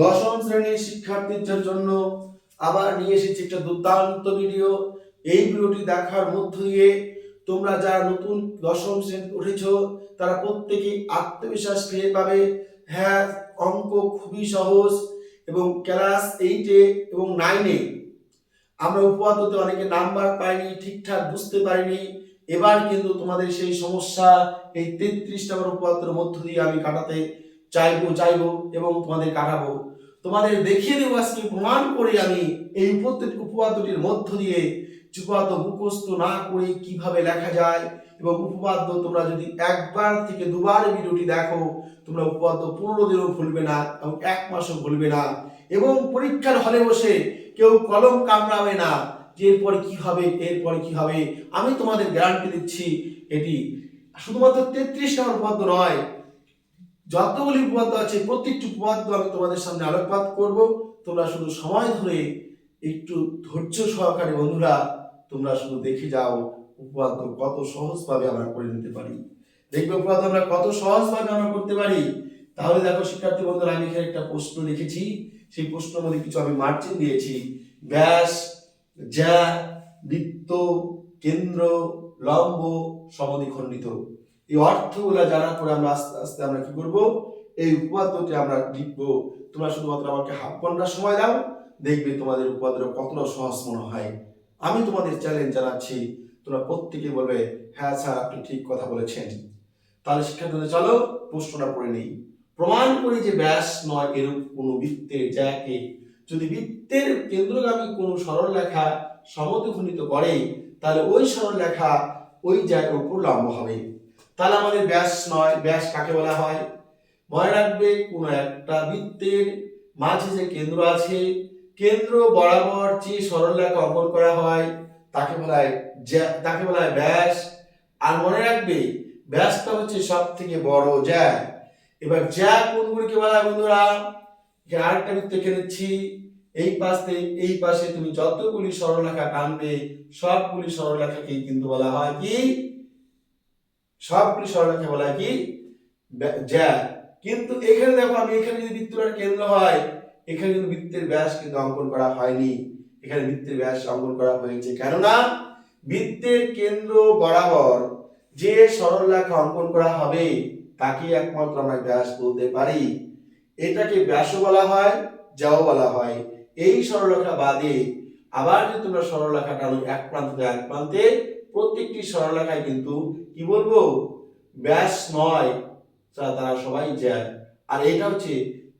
দশম শ্রেণির শিক্ষার্থীদের জন্য আবার নিয়ে এসেছি একটা দুর্দান্ত ভিডিও এই ভিডিওটি দেখার মধ্য দিয়ে তোমরা যারা নতুন দশম শ্রেণি উঠেছ, তারা প্রত্যেকেই আত্মবিশ্বাস ফিরে পাবে। হ্যাঁ অঙ্ক খুবই সহজ এবং ক্লাস এইটে এবং নাইনে আমরা উপপাদ্যতে অনেকে নাম্বার পাইনি, ঠিকঠাক বুঝতে পারিনি। এবার কিন্তু তোমাদের সেই সমস্যা, এই তেত্রিশ নম্বর উপপাদ্যের মধ্য দিয়ে আমি কাটাতে চাইব চাইব এবং তোমাদের কাটাবো। তোমাদের দেখিয়ে দেবো আজকে প্রমাণ করে আমি এই উপপাদ্য- উপপাদ্যটির মধ্য দিয়ে উপপাদ্য মুখস্থ না করে কীভাবে লেখা যায় এবং উপপাদ্য তোমরা যদি একবার থেকে দুবার ভিডিওটি দেখো, তোমরা উপপাদ্য পনেরো দিনও ভুলবে না এবং এক মাসও ভুলবে না এবং পরীক্ষার হলে বসে কেউ কলম কামড়াবে না যে এরপরে কি হবে, এরপরে কি হবে। আমি তোমাদের গ্যারান্টি দিচ্ছি, এটি শুধুমাত্র তেত্রিশ নম্বর উপপাদ্য নয় যতগুলি উপপাদ্য আছে, প্রত্যেকটি উপপাদ্য আমি তোমাদের সামনে আলোকপাত করব। তোমরা শুধু সময় ধরে একটু ধৈর্য সহকারে বন্ধুরা, তোমরা শুধু দেখে যাও উপপাদ্য কত সহজভাবে আমরা করে নিতে পারি। দেখবে উপপাদ্য আমরা কত সহজভাবে আমরা করতে পারি। তাহলে দেখো, শিক্ষার্থী বন্ধুরা, আমি এখানে একটা প্রশ্ন লিখেছি। সেই প্রশ্নের মধ্যে কিছু আমি মার্জিন দিয়েছি। ব্যাস যা বৃত্ত, কেন্দ্র, লম্ব, সমদ্বিখণ্ডিত। এই অর্থগুলো জানার পরে আমরা আস্তে আস্তে আমরা কি করব? এই উপপাদ্যটি আমরা লিখব। তোমরা শুধুমাত্র আমাকে হাফ ঘণ্টা সময় দাও, দেখবে তোমাদের উপপাদ্য কতটা সহজ মনে হয়। আমি তোমাদের চ্যালেঞ্জ জানাচ্ছি। তোমরা প্রত্যেকে বলবে হ্যাঁ স্যার, আপনি ঠিক কথা বলেছেন। তাহলে শিক্ষার্থীদের চলো প্রশ্নটা পড়ে নেই। প্রমাণ করি যে ব্যাস নয় এরূপ কোনো বৃত্তের যাকে যদি বৃত্তের কেন্দ্রগামী কোনো সরল লেখা সমদ্বিখণ্ডিত করে, তাহলে ওই সরল লেখা ওই জায়গার উপর লম্ব হবে। তাহলে আমাদের ব্যাস নয়, ব্যাস কাকে বলা হয়? মনে রাখবে কোনো একটা বৃত্তের মাঝে যে কেন্দ্র আছে, কেন্দ্র বরাবর যে সরলরেখা অঙ্কন করা হয়, তাকে বলা হয় তাকে বলা হয় ব্যাস। আর মনে রাখবে, ব্যাসটা হচ্ছে সব থেকে বড় জ্যা। এবার জ্যা কোনগুলিকে বলা হয় বন্ধুরা? এখানে আরেকটা বৃত্ত এঁকে এই পাশে এই পাশে তুমি যতগুলি সরলরেখা টানবে, সবগুলি সরলরেখাকেই কিন্তু বলা হয় কি? সবগুলি সরলরেখা বলা কি? জ্যা। কিন্তু এখানে দেখো, আমি এখানে যদি বৃত্তটার কেন্দ্র হয়, এখানে কিন্তু বৃত্তের ব্যাস কিন্তু অঙ্কন করা হয়নি। এখানে বৃত্তের ব্যাস অঙ্কন করা হয়েছে। কেননা বৃত্তের কেন্দ্র বরাবর যে সরলরেখা অঙ্কন করা হবে তাকে একমাত্র আমরা ব্যাস বলতে পারি। এটাকে ব্যাসও বলা হয় যাও বলা হয়। এই সরলরেখা বাদে আবার যদি তোমরা সরলরেখা টানো এক প্রান্ত, এক প্রান্তে প্রত্যেকটি সরলরেখায় কিন্তু কি বলব? ব্যাস নয়। তারা সবাই জ্যা। আর এটা হচ্ছে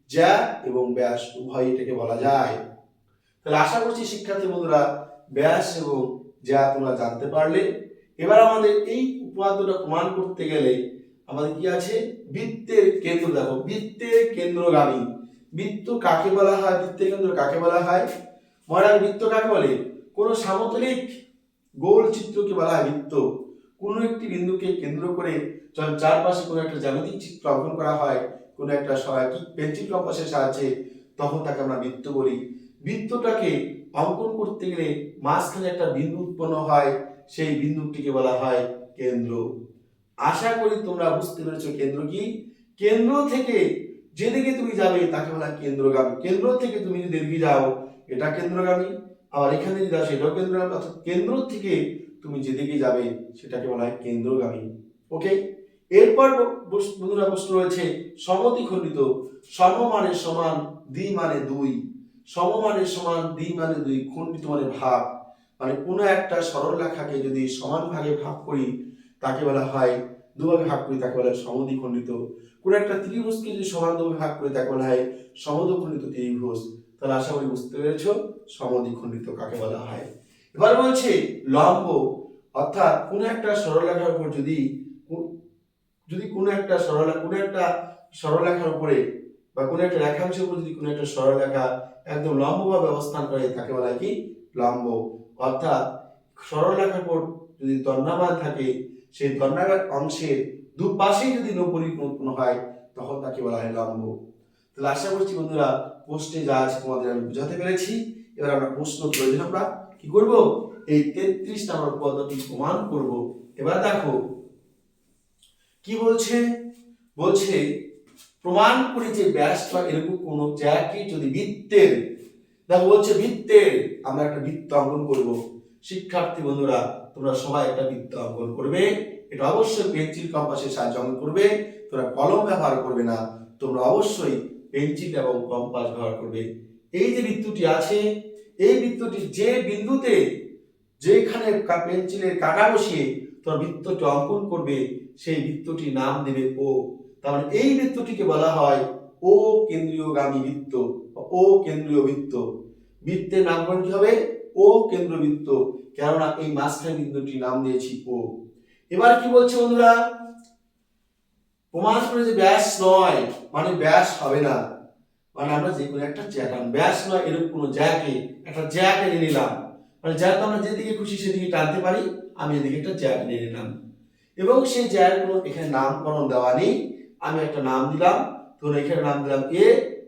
জ্যা এবং ব্যাস, উভয় এটাকে বলা যায়। তাহলে আশা করছি শিক্ষার্থী বন্ধুরা, ব্যাস এবং জ্যা তোমরা জানতে পারলে। এবার আমাদের এই উপাদ্যটা প্রমাণ করতে গেলে আমাদের কি আছে? বৃত্তের কেন্দ্র দেখো, বৃত্তের কেন্দ্রগামী। বৃত্ত কাকে বলা হয়? বৃত্তের কেন্দ্র কাকে বলা হয়? মনে বৃত্ত কাকে বলে? কোন সামতলিক গোল চিত্রকে বলা হয় বৃত্ত। কোনো একটি বিন্দুকে কেন্দ্র করে যখন চারপাশে কোনো একটা জ্যামিতিক চিত্র অঙ্কন করা হয়, কোনো একটা সহায়ক পেন্সিল কম্পাসের সাহায্যে, তখন তাকে আমরা বৃত্ত বলি। বৃত্তটাকে অঙ্কন করতে গেলে মাঝখানে একটা বিন্দু উৎপন্ন হয়, সেই বিন্দুটিকে বলা হয় কেন্দ্র। আশা করি তোমরা বুঝতে পেরেছ কেন্দ্র কি। কেন্দ্র থেকে যেদিকে তুমি যাবে তাকে বলা কেন্দ্রগামী। কেন্দ্র থেকে তুমি যদি এদিকে যাও, এটা কেন্দ্রগামী। আবার এখানে যদি সেটাও কেন্দ্রগামী অর্থাৎ কেন্দ্র থেকে তুমি যেদিকে যাবে, সেটাকে বলা হয় কেন্দ্রগামী। ওকে? এরপর বন্ধুরা প্রশ্ন রয়েছে সমদ্বিখণ্ডিত সমমানের সমান দ্বি মানে দুই। সমমানের সমান দ্বি মানে দুই, খণ্ডিত মানে ভাগ। মানে কোনো একটা সরল রেখাকে যদি সমান ভাগে ভাগ করি, তাকে বলা হয় দুভাগে ভাগ করি, তাকে বলা হয় সমদ্বিখণ্ডিত কোনো একটা ত্রিভুজকে যদি সমান দুভাগে ভাগ করি, তাকে বলা হয় সমদ্বিখণ্ডিত ত্রিভুজ। তাহলে আশা করি বুঝতে পেরেছ সমদ্বিখণ্ডিত কাকে বলা হয়। এবার বলছে, লম্ব, অর্থাৎ কোনো একটা সরলরেখার উপর যদি যদি কোনো একটা সরল, কোনো একটা সরলরেখার উপরে বা কোনো একটা রেখাংশের উপর যদি কোনো একটা সরলরেখা একদম লম্বভাবে অবস্থান করে, তাকে বলা হয় কি? লম্ব। অর্থাৎ সরলরেখার উপর যদি দণ্ডামান থাকে, সেই দণ্ডাকার অংশের দুপাশেই যদি নৌপরিক উৎপন্ন হয়, তখন তাকে বলা হয় লম্ব। তাহলে আশা করছি বন্ধুরা পোস্টে যা আছে তোমাদের আমি বুঝাতে পেরেছি। এবার আমরা প্রশ্ন প্রয়োজন আমরা। কি করব? এই তেত্রিশ নম্বর পদ্ধতি প্রমাণ করব। এবার দেখো, কি বলছে? বলছে, প্রমাণ করে যে ব্যাস বা এরকম কোন জ্যাকে যদি বৃত্তের, দেখো বলছে বৃত্তের, আমরা একটা বৃত্ত অঙ্কন করব। শিক্ষার্থী বন্ধুরা, তোমরা সবাই একটা বৃত্ত অঙ্কন করবে। এটা অবশ্যই পেন্সিল, কম্পাসের সাহায্য অঙ্কন করবে। তোমরা কলম ব্যবহার করবে না। তোমরা অবশ্যই পেন্সিল এবং কম্পাস ব্যবহার করবে। এই যে বৃত্তটি আছে, এই বৃত্তটি যে বিন্দুতে যেখানে পেন্সিলের কাটা বসিয়ে তোমরা বৃত্তটি অঙ্কন করবে, সেই বৃত্তটির নাম দেবে ও। তার মানে এই বৃত্তটিকে বলা হয় ও কেন্দ্রীয়গামী বৃত্ত ও কেন্দ্রীয় বৃত্ত। বৃত্তের নামকরণ কি হবে? ও কেন্দ্রবৃত্ত কেননা এই মাঝখানে বিন্দুটির নাম দিয়েছি ও। এবার কি বলছে বন্ধুরা? প্রমাণ করে যে ব্যাস নয় মানে ব্যাস হবে না। মানে আমরা যে কোনো একটা জ্যাক আন ব্যাস নয় এরকম কোনো জ্যাকে, একটা জ্যাক এনে নিলাম। মানে জ্যাক আমরা যেদিকে খুশি সেদিকে টানতে পারি, আমি এদিকে একটা জ্যাক নিয়ে নিলাম। এবং সেই জ্যাক কোনো এখানে নামকরণ দেওয়া নেই। আমি একটা নাম দিলাম ধরুন এখানে নাম দিলাম এ,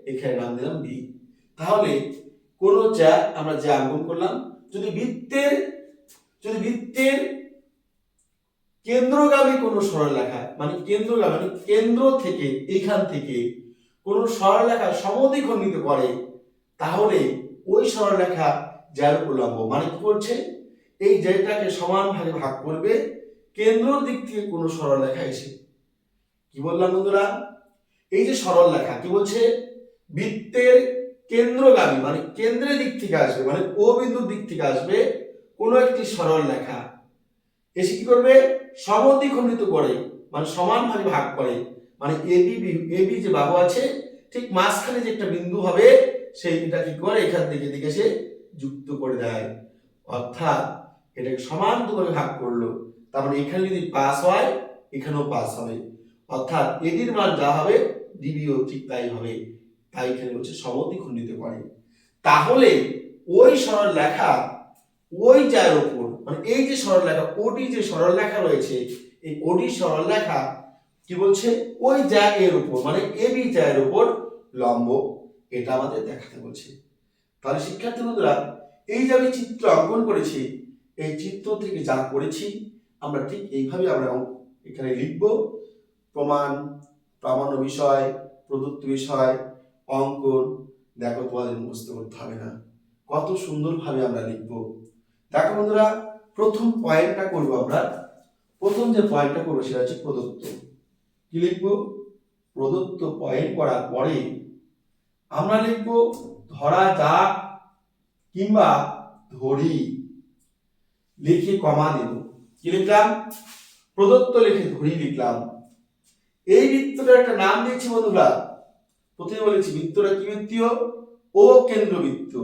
এখানে নাম দিলাম বি। তাহলে কোনো জ্যাক আমরা যে অঙ্কন করলাম, যদি বৃত্তের যদি বৃত্তের কেন্দ্রগামী কোনো সরলরেখা মানে কেন্দ্রগামী মানে কেন্দ্র থেকে, এখান থেকে কোনো সরলরেখা সমদ্বিখণ্ডিত করে, তাহলে ওই সরলরেখা যার উপর লম্ব মানে কি করছে? এই যেটাকে সমান ভাগে করবে কেন্দ্র দিক থেকে কোনো সরলরেখা এসে। কি বললাম বন্ধুরা? এই যে সরলরেখা কি বলছে? বৃত্তের কেন্দ্রগামী মানে কেন্দ্রের দিক থেকে আসবে মানে ও বিন্দুর দিক থেকে আসবে কোনো একটি সরল রেখা এসে কি করবে? সমদ্বিখণ্ডিত করে মানে সমান ভাগে করে। মানে এবি এবি যে বাহু আছে, ঠিক মাঝখানে যে একটা বিন্দু হবে সেই এটা কি করে? এখান থেকে এদিকে সে যুক্ত করে দেয়। অর্থাৎ এটাকে সমান ভাবে ভাগ করল। তার মানে এখানে যদি পাস হয়, এখানেও পাস হবে। অর্থাৎ এডির মান যা হবে ডিবিও ঠিক তাই হবে। তাই এখানে হচ্ছে সমদ্বিখণ্ডিত করে। তাহলে ওই সরল লেখা ওই যার উপর মানে এই যে সরল লেখা ওডি যে সরল লেখা রয়েছে, এই ওডি সরল লেখা কি বলছে? ওই এর উপর মানে এবি জায়ের উপর লম্ব, এটা আমাদের দেখাতে বলছে। তাহলে শিক্ষার্থী বন্ধুরা, এই যে আমি চিত্র অঙ্কন করেছি, এই চিত্র থেকে যা করেছি, আমরা ঠিক এইভাবে আমরা এখানে লিখব। প্রমাণ, প্রামাণ্য বিষয়, প্রদত্ত বিষয়, অঙ্কন, দেখো তোমাদের মুখস্থ করতে হবে না। কত সুন্দরভাবে আমরা লিখব। দেখো বন্ধুরা প্রথম পয়েন্টটা করব আমরা। প্রথম যে পয়েন্টটা করব সেটা হচ্ছে প্রদত্ত। কি লিখব? প্রদত্ত পয়েন্ট করার পরে আমরা লিখব ধরা যাক কিংবা ধরি। লিখে কমা দেব। কি লিখলাম? প্রদত্ত লিখে ধরি লিখলাম। এই বৃত্তটার একটা নাম দিয়েছি বন্ধুরা। প্রথমে বলেছি, বৃত্তটা কি বৃত্তীয়? ও কেন্দ্রবৃত্ত।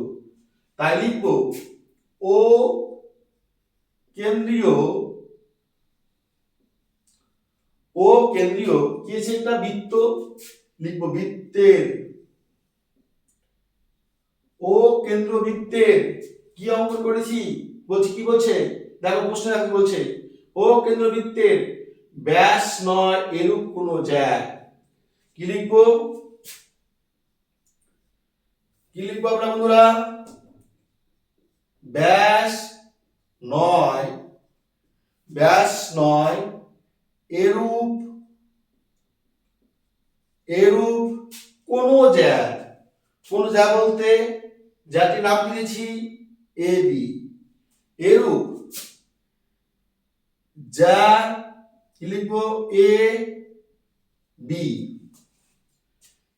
তাই লিখব, ও কেন্দ্রীয় ও কেন্দ্রীয়, কি আছে একটা বৃত্ত? লিখব বৃত্তের। ও কেন্দ্র বৃত্তের কি অঙ্কন করেছি? বলছি, কি বলছে? দেখো প্রশ্ন দেখো বলছে। ও কেন্দ্র বৃত্তের ব্যাস নয় এরূপ কোন জ্যাক কি লিখব? কি লিখব আমরা বন্ধুরা? ব্যাস নয়, ব্যাস নয়, এরূপ এরূপ কোন জ্যা কোন জ্যা বলতে যাটি নাম দিয়েছি এ, বি। এরূপ যা লিখব? A, B.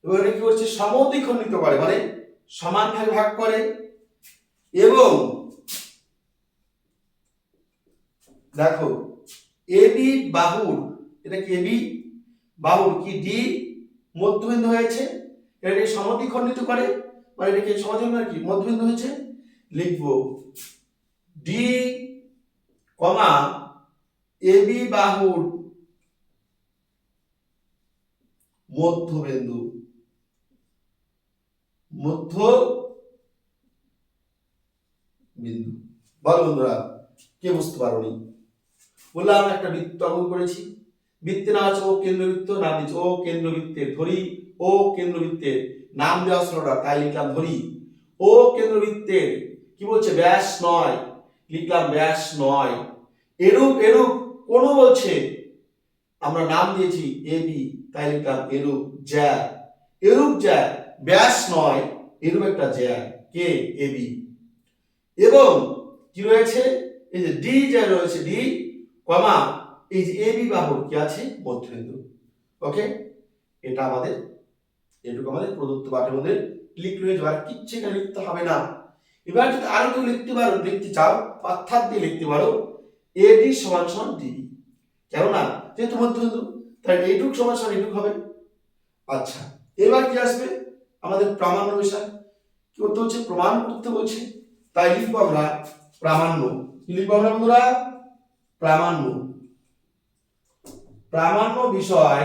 এবার কি করছে? সমদ্বিখণ্ডিত করে মানে সমান ভাগ করে। এবং দেখো এবি বাহুর, এটা কি এবি বাহুর কি ডি মধ্যবিন্দু হয়েছে? এটাকে সমদ্বিখণ্ডিত করে মানে এটাকে সমাজবিন্দু কি? মধ্যবিন্দু হয়েছে। লিখব, ডি কমা এবি বাহুর মধ্যবিন্দু। মধ্য বিন্দু বল বন্ধুরা, কে বুঝতে বললাম একটা বৃত্ত অঙ্কন করেছি। বৃত্তে না আছে ও কেন্দ্রবৃত্ত নাম দিচ্ছে ও কেন্দ্রবৃত্তের ধরি, ও কেন্দ্রবৃত্তের নাম দেওয়া ছিল না, তাই লিখলাম ধরি। ও কেন্দ্রবৃত্তের কি বলছে? ব্যাস নয়। লিখলাম ব্যাস নয়। এরূপ এরূপ কোন বলছে? আমরা নাম দিয়েছি এ, বি, তাই লিখলাম এরূপ জ্যা। এরূপ জ্যা, ব্যাস নয়, এরূপ একটা জ্যা, কে? এবি এবং কি রয়েছে? এই যে ডি যা রয়েছে, ডি কমা এই যে এবি বাহুর কি আছে? মধ্যবিন্দু ওকে? এটা আমাদের, এটুকু আমাদের প্রদত্ত পাঠের মধ্যে ক্লিক রয়ে যাওয়ার কিচ্ছু এখানে লিখতে হবে না। এবার যদি আরও কেউ লিখতে পারো, লিখতে চাও অর্থাৎ দিয়ে লিখতে পারো এডি সমান সমান ডিবি কেননা যেহেতু মধ্যবিন্দু তাই এইটুক সমান সমান এইটুক হবে। আচ্ছা এবার কি আসবে? আমাদের প্রামাণ্য বিষয়। কি করতে হচ্ছে প্রমাণ করতে বলছে। তাই লিখব আমরা প্রামাণ্য। লিখব আমরা বন্ধুরা? প্রামাণ্য। প্রামাণ্য বিষয়,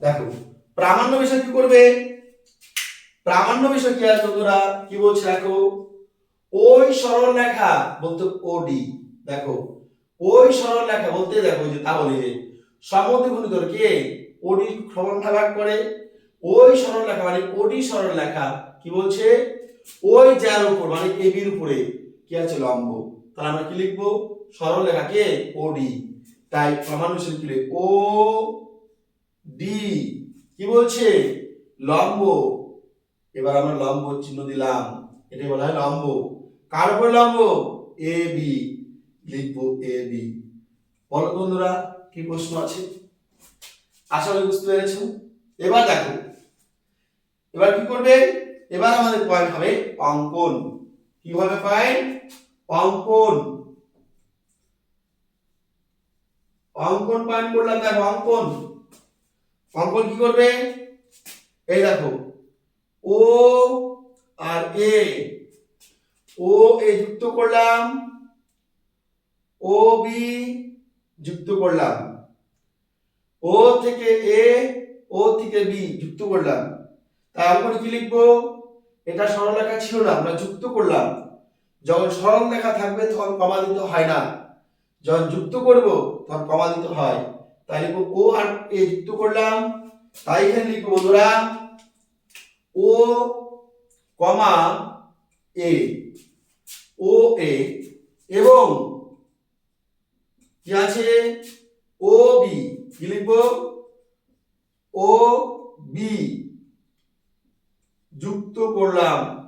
দেখো, প্রামাণ্য বিষয় কি করবে? প্রামাণ্য বিষয় কি আছে বন্ধুরা? কি বলছে দেখো? ওই সরল রেখা বলতে ওডি দেখো। ওই সরল রেখা বলতে দেখো যে তাহলে যে সমদ্বিগুণী করে কে? ওডি সমান ভাগ করে। ওই সরল রেখা মানে ওডি সরল রেখা কি বলছে? ওই যার উপর মানে এবির উপরে। কি আছে? লম্ব। তাহলে আমরা কি লিখব? সরল কে? ওডি তাই কি লিখব? ও ডি কি বলছে? লম্ব। এবার আমরা লম্ব চিহ্ন দিলাম। এটা বলা হয় লম্ব। কার উপরে লম্ব? এ বি লিখব এ বি বলো বন্ধুরা, কি প্রশ্ন আছে? আশা করি বুঝতে পেরেছ। এবার দেখো। এবার কি করবে? এবার আমাদের পয়েন্ট হবে অঙ্কন। কি হবে পয়েন্ট অঙ্কন। অঙ্কন পয়েন্ট করলাম দেখো অঙ্কন। অঙ্কন কি করবে? এই দেখো। ও আর এ। ও এ যুক্ত করলাম। ও বি যুক্ত করলাম। ও থেকে এ, ও থেকে বি যুক্ত করলাম। অঙ্কন কি লিখব? এটা সরল লেখা ছিল না, আমরা যুক্ত করলাম। যখন সরল লেখা থাকবে, তখন কমা দিতে হয় না। যখন যুক্ত করব, তখন কমা দিতে হয়। তাই লিখব, ও আর এ যুক্ত করলাম। তাই এখানে লিখব, বন্ধুরা, ও কমা এ, ও এ, এবং কি আছে? O B. কি লিখব? O B. যুক্ত করলাম।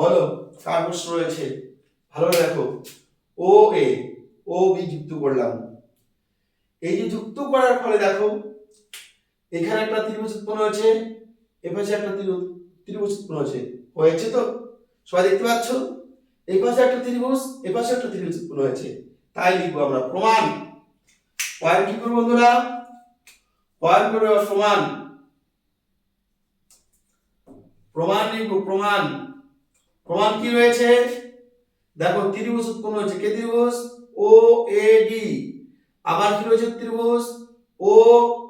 বলো কার প্রশ্ন রয়েছে। ভালো দেখো। ও, এ, ও, বি যুক্ত করলাম। এই যে যুক্ত করার ফলে দেখো, এখানে একটা ত্রিভুজ উৎপন্ন হয়েছে, এপাশে একটা ত্রিভুজ উৎপন্ন হয়েছে। হয়েছে তো? সবাই দেখতে পাচ্ছ? এই পাশে একটা ত্রিভুজ এ পাশে একটা ত্রিভুজ উৎপন্ন হয়েছে। তাই লিখব আমরা প্রমাণ। পয়েন্ট কি করব বন্ধুরা? পয়েন্ট করব প্রমাণ। প্রমাণ লিখব, প্রমাণ। প্রমাণ কি রয়েছে? দেখো, ত্রিভুজ উৎপন্ন হয়েছে। কে ত্রিভুজ? O, A, D. আবার কি রয়েছে ত্রিভুজ? O,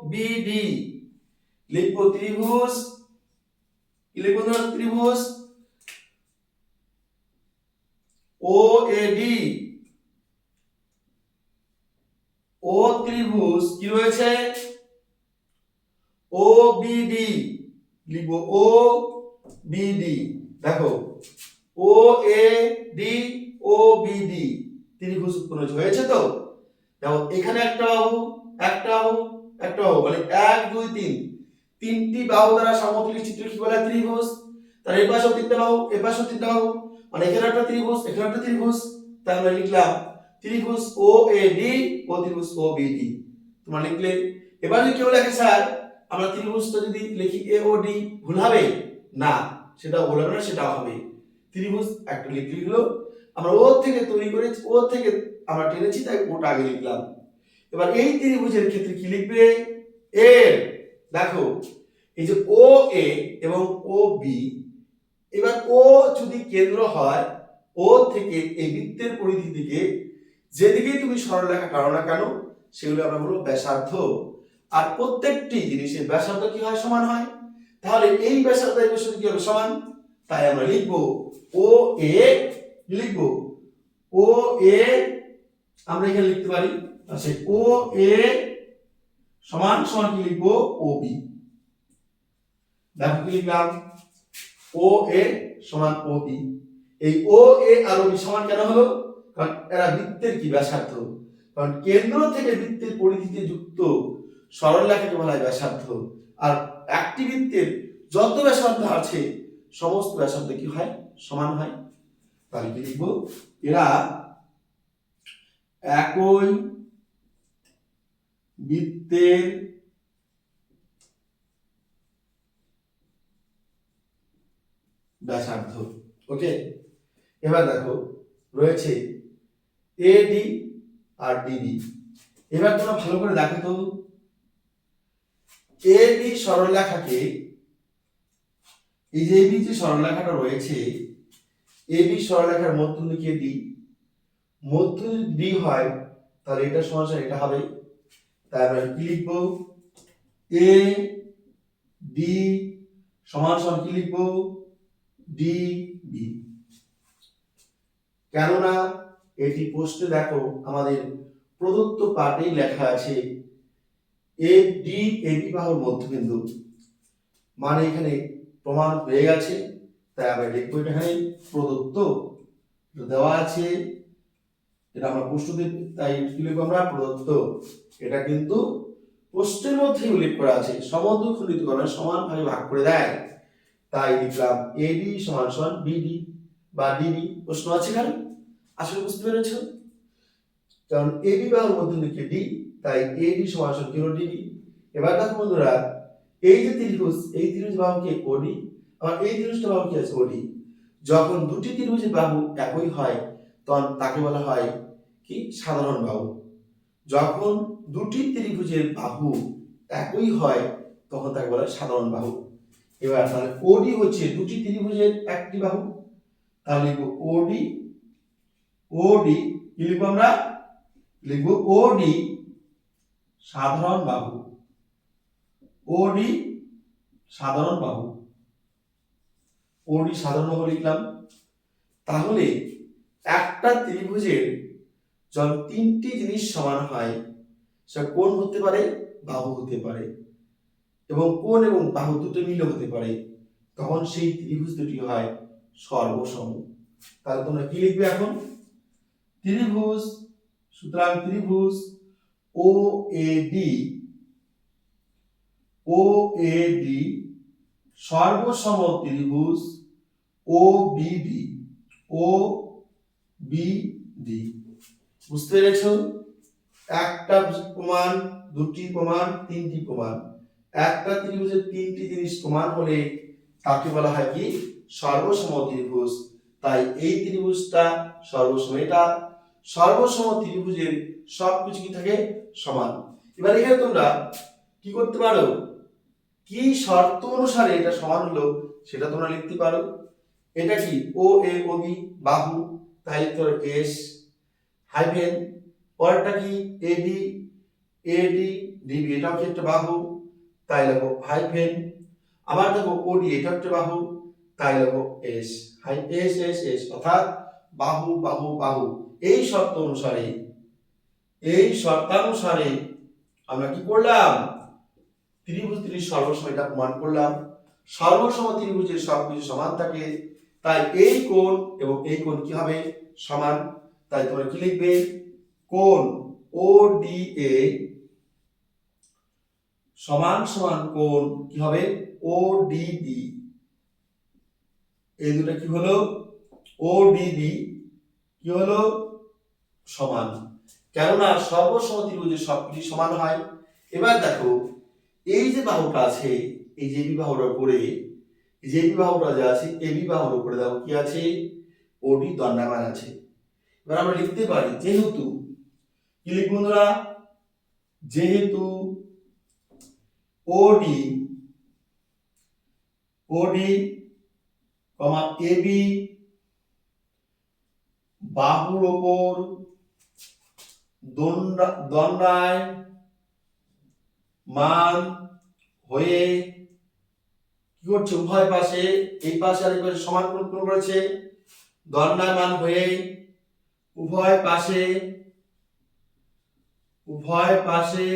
B, D. লিখব ত্রিভুজ। কি লিখব ত্রিভুজ। O, A, D. ও, ত্রিভুজ। কি রয়েছে? O, B, D. লিখব ও, বি, ডি। দেখো O A D O B D ত্রিভুজ উৎপন্ন হয়েছে। তো? দেখো, এখানে একটা বাহু একটা বাহু একটা বাহু মানে এক, দুই, তিন। তিনটি বাহু দ্বারা সমতুল্য চিত্র কি বলে? ত্রিভুজ। তার এই পাশেও তিনটা বাহু এ পাশেও তিনটা বাহু। মানে এখানে একটা ত্রিভুজ, এখানে একটা ত্রিভুজ। তাই আমরা লিখলাম ত্রিভুজ ও এ ডি ও ত্রিভুজ ও বি ডি তোমরা লিখলে, এবার যদি কেউ লেখে, স্যার, আমরা ত্রিভুজটা যদি লিখি এ ও ডি ভুল হবে? না, সেটা ভুল হবে না সেটা হবে। ত্রিভুজ, একটা লিখে লিখলো আমরা ও থেকে তৈরি করেছি, ও থেকে আমরা টেনেছি, তাই ওটা আগে লিখলাম। এবার এই ত্রিভুজের ক্ষেত্রে কি লিখবে? এ দেখো, এই যে ও এ এবং ও বি এবার ও যদি কেন্দ্র হয় ও থেকে এই বৃত্তের পরিধি দিকে, যেদিকেই তুমি সরলরেখা কারও না কেন, সেগুলো আমরা বলব ব্যাসার্ধ। আর প্রত্যেকটি জিনিসের ব্যাসার্ধ কি হয়? সমান হয়। তাহলে এই ব্যাসার্ধ কি হবে? সমান। তাই আমরা লিখব ও এ, লিখব ও এ, আমরা এখানে লিখতে পারি আচ্ছা ও এ সমান সমান কি লিখব? O B. দেখো কি লিখলাম? ও এ সমান ও বি। এই ও এ আর ও বি সমান কেন হলো? কারণ এরা বৃত্তের কি ব্যাসার্ধ? কারণ কেন্দ্র থেকে বৃত্তের পরিধিতে যুক্ত সরল রেখাকে বলা হয় ব্যাসার্ধ। আর একটি বৃত্তের যত ব্যাসার্ধ আছে সমস্ত ব্যাসার্ধ কি হয়? সমান হয়। তাহলে কি লিখব? এরা একই বৃত্তের ব্যাসার্ধ। ওকে? এবার দেখো, রয়েছে এডি আর ডিবি এবার তোমরা ভালো করে দেখো তো। এবি সরলরেখাকে এই যে এবি যে সরলরেখাটা রয়েছে এবি সরলরেখার মধ্যবিন্দু কে ডি মধ্য যদি ডি হয়, তাহলে এটা সমান এটা হবে, তাই আমরা কি লিখব? এ ডি সমান সমান কি লিখব? ডি বি কেননা এটি পোস্টে দেখো, আমাদের প্রদত্ত পাঠেই লেখা আছে এ ডি এবি বাহুর মধ্যবিন্দু। মানে এখানে প্রমাণ হয়ে গেছে, তাই আমরা লিখব এটা এখানে প্রদত্ত দেওয়া আছে। এটা আমরা প্রশ্নতে তাই লিখব আমরা প্রদত্ত। এটা কিন্তু প্রশ্নের মধ্যেই উল্লেখ করা আছে। সমদ্র খণ্ডিত করে সমানভাবে ভাগ করে দেয়। তাই লিখলাম এডি সমান সমান বিডি বা ডিবি প্রশ্ন আছে কেন? আসলে বুঝতে পেরেছ? কারণ এবি বাহুর মধ্যে লিখে ডি তাই এডি সমান সমান কিলো ডিবি এবার দেখো বন্ধুরা এই যে ত্রিভুজ, এই ত্রিভুজ বাহুকে ওডি আর এই ত্রিভুজটা বাহু কি আছে ওডি যখন দুটি ত্রিভুজের বাহু একই হয়, তখন তাকে বলা হয় কি? সাধারণ বাহু। যখন দুটি ত্রিভুজের বাহু একই হয়, তখন তাকে বলা হয় সাধারণ বাহু। এবার তাহলে ওডি হচ্ছে দুটি ত্রিভুজের একটি বাহু। তাহলে লিখব ওডি ওডি কি লিখব আমরা? লিখব ওডি সাধারণ বাহু। ওডি সাধারণ বাহু। ওডি সাধারণ বাহু লিখলাম। তাহলে একটা ত্রিভুজের যখন তিনটি জিনিস সমান হয়, সেটা কোণ হতে পারে, বাহু হতে পারে এবং কোণ এবং বাহু দুটো মিলে হতে পারে, তখন সেই ত্রিভুজ দুটি হয় সর্বসম। তাহলে তোমরা কি লিখবে এখন? ত্রিভুজ, সুতরাং ত্রিভুজ O A D O A D সর্বসম ত্রিভুজ ও বিডি ও বিডি বুঝতে পেরেছ? একটা প্রমাণ, দুটি প্রমাণ, তিনটি প্রমাণ। একটা ত্রিভুজের তিনটি জিনিস প্রমাণ হলে তাকে বলা হয় কি? সর্বসম ত্রিভুজ তাই এই ত্রিভুজটা সর্বসম, এটা সর্বসম ত্রিভুজের সবকিছু কি থাকে? সমান। এবার এখানে তোমরা কি করতে পারো? কি শর্ত অনুসারে এটা সমান হলো সেটা তোমরা লিখতে পারো। এটা কি? ও, এ, ও, বি, বাহু তাই পারো এস, হাইফেন। পরেরটা কি? এডি এডি ডিবি এটাও কি একটা বাহু? তাই লেখো হাইফেন। আবার দেখো ওডি এটা একটা বাহু? তাই লেখো এস, হাই, এস এস এস, অর্থাৎ বাহু বাহু বাহু। এই শর্ত অনুসারে, এই শর্তানুসারে আমরা কি করলাম? ত্রিভুজ ত্রিভুজ সর্বসম এটা প্রমাণ করলাম। সর্বসম ত্রিভুজের সবকিছু সমান থাকে। তাই এই কোণ এবং এই কোণ কি হবে? সমান। তাই তোমরা কি লিখবে? কোণ ও ডি এ সমান সমান কোণ কি হবে? ও ডি বি এই দুটো কি হলো? ও ডি বি কি হলো? সমান। কেননা সর্বসম ত্রিভুজের সবকিছু সমান হয়। এবার দেখো এই যে বাহুটা আছে, এই যে বিবাহটার উপরে যে বিবাহটা যে আছে এই বিবাহর উপরে দেখো কি আছে? ওডি দণ্ডায়মান আছে। এবার আমরা লিখতে পারি, যেহেতু, কি লিখব বন্ধুরা? যেহেতু ওডি ওডি কমা এবি বাহুর ওপর দণ্ডা- দণ্ডায় মান হয়ে কি করছে? উভয় পাশে, এই পাশে আর এই পাশে সমান কোণ করেছে দণ্ডায়মান হয়ে উভয় পাশে উভয় পাশে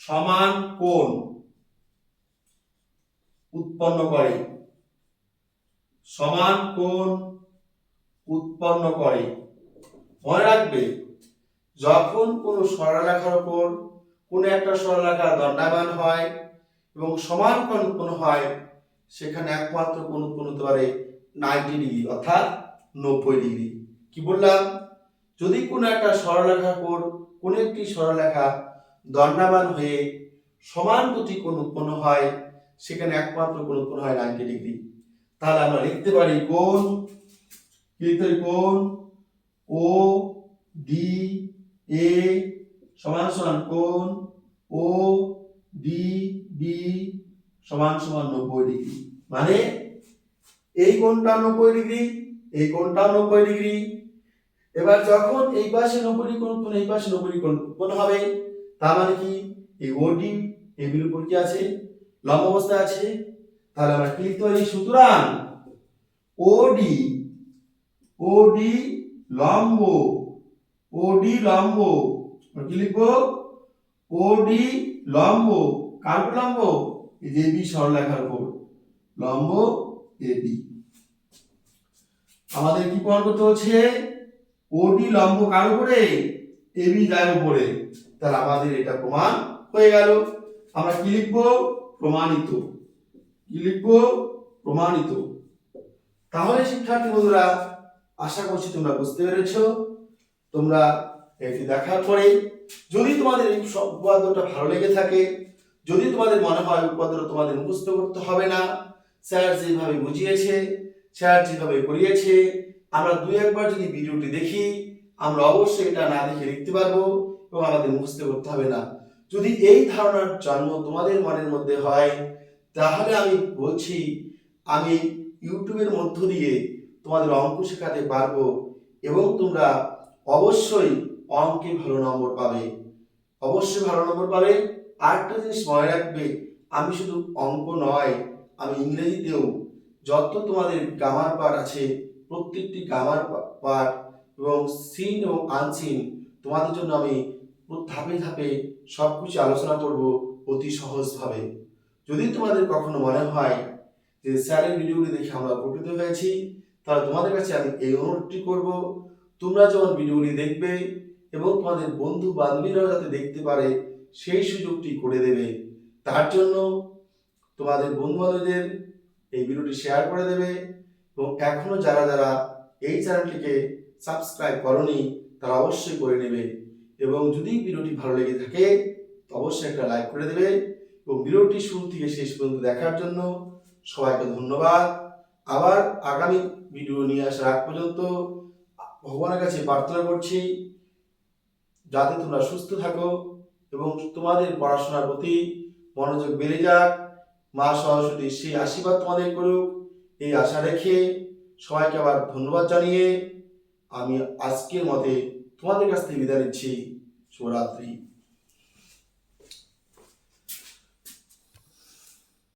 সমান কোণ উৎপন্ন করে। সমান কোণ উৎপন্ন করে। মনে রাখবে, যখন কোনো সরলরেখার ওপর কোনো একটা সরলরেখা দণ্ডায়মান হয় এবং সমান কোণ উৎপন্ন হয়, সেখানে একমাত্র কোণ উৎপন্ন হতে পারে নাইনটি ডিগ্রি অর্থাৎ নব্বই ডিগ্রি কি বললাম? যদি কোনো একটা সরলরেখার উপর কোনো একটি সরলরেখা দণ্ডায়মান হয়ে সমান দুটি কোণ উৎপন্ন হয়, সেখানে একমাত্র কোণ উৎপন্ন হয় নাইনটি ডিগ্রি তাহলে আমরা লিখতে পারি কোণ লিখতে পারি? কোণ ও ডি এ সমান সমান কোণ ও ডি বি সমান সমান নব্বই ডিগ্রি। মানে এই কোণটা নব্বই ডিগ্রি, এই কোণটা নব্বই ডিগ্রি। এবার যখন এই পাশে নব্বই কোণ উৎপন্ন এই পাশে নব্বই ডিগ্রি কোণ হবে, তার মানে কি? এই ওডি এই বির উপর কি আছে? লম্ব অবস্থায় আছে। তাহলে আমরা কি লিখতে পারি? সুতরাং ওডি ওডি লম্ব ওডি লম্ব কি লিখব? ওডি লম্ব। কার লম্ব? এই যে বি সরলরেখার উপর। লম্ব এবি আমাদের কি প্রমাণ করতে হচ্ছে? ওডি লম্ব কার উপরে? এবি যার উপরে। তাহলে আমাদের এটা প্রমাণ হয়ে গেল। আমরা কি লিখব? প্রমাণিত। কি লিখব? প্রমাণিত। তাহলে শিক্ষার্থী বন্ধুরা, আশা করছি তোমরা বুঝতে পেরেছ। তোমরা এটি দেখার পরে যদি তোমাদের এই উপাদ্যটা ভালো লেগে থাকে, যদি তোমাদের মনে হয় উপাদ্যটা তোমাদের মুখস্থ করতে হবে না, স্যার যেভাবে বুঝিয়েছে, স্যার যেভাবে করিয়েছে, আমরা দুই একবার যদি ভিডিওটি দেখি, আমরা অবশ্যই এটা না দেখে লিখতে পারব এবং আমাদের মুখস্থ করতে হবে না। যদি এই ধারণার জন্ম তোমাদের মনের মধ্যে হয়, তাহলে আমি বলছি, আমি ইউটিউবের মধ্য দিয়ে তোমাদের অঙ্ক শেখাতে পারব এবং তোমরা অবশ্যই অঙ্কে ভালো নম্বর পাবে। অবশ্যই ভালো নম্বর পাবে। আরেকটা জিনিস মনে রাখবে, আমি শুধু অঙ্ক নয়, আমি ইংরেজিতেও যত তোমাদের গ্রামার পার্ট আছে, প্রত্যেকটি গ্রামার পার্ট এবং সিন এবং আনসিন তোমাদের জন্য আমি ধাপে ধাপে সব কিছু আলোচনা করব অতি সহজভাবে। যদি তোমাদের কখনো মনে হয় যে স্যারের ভিডিওগুলি দেখে আমরা উপকৃত হয়েছি, তাহলে তোমাদের কাছে আমি এই অনুরোধটি করব, তোমরা যেমন ভিডিওগুলি দেখবে এবং তোমাদের বন্ধু বান্ধবীরাও যাতে দেখতে পারে সেই সুযোগটি করে দেবে। তার জন্য তোমাদের বন্ধু বান্ধবীদের এই ভিডিওটি শেয়ার করে দেবে এবং এখনও যারা যারা এই চ্যানেলটিকে সাবস্ক্রাইব করনি, তারা অবশ্যই করে নেবে এবং যদি ভিডিওটি ভালো লেগে থাকে অবশ্যই একটা লাইক করে দেবে এবং ভিডিওটি শুরু থেকে শেষ পর্যন্ত দেখার জন্য সবাইকে ধন্যবাদ। আবার আগামী ভিডিও নিয়ে আসার আগ পর্যন্ত ভগবানের কাছে প্রার্থনা করছি যাতে তোমরা সুস্থ থাকো এবং তোমাদের পড়াশোনার প্রতি মনোযোগ বেড়ে যাক। মা সরস্বতী সেই আশীর্বাদ তোমাদের করুক। এই আশা রেখে সবাইকে আবার ধন্যবাদ জানিয়ে আমি আজকের মতে তোমাদের কাছ থেকে বিদায় নিচ্ছি। শুভরাত্রি।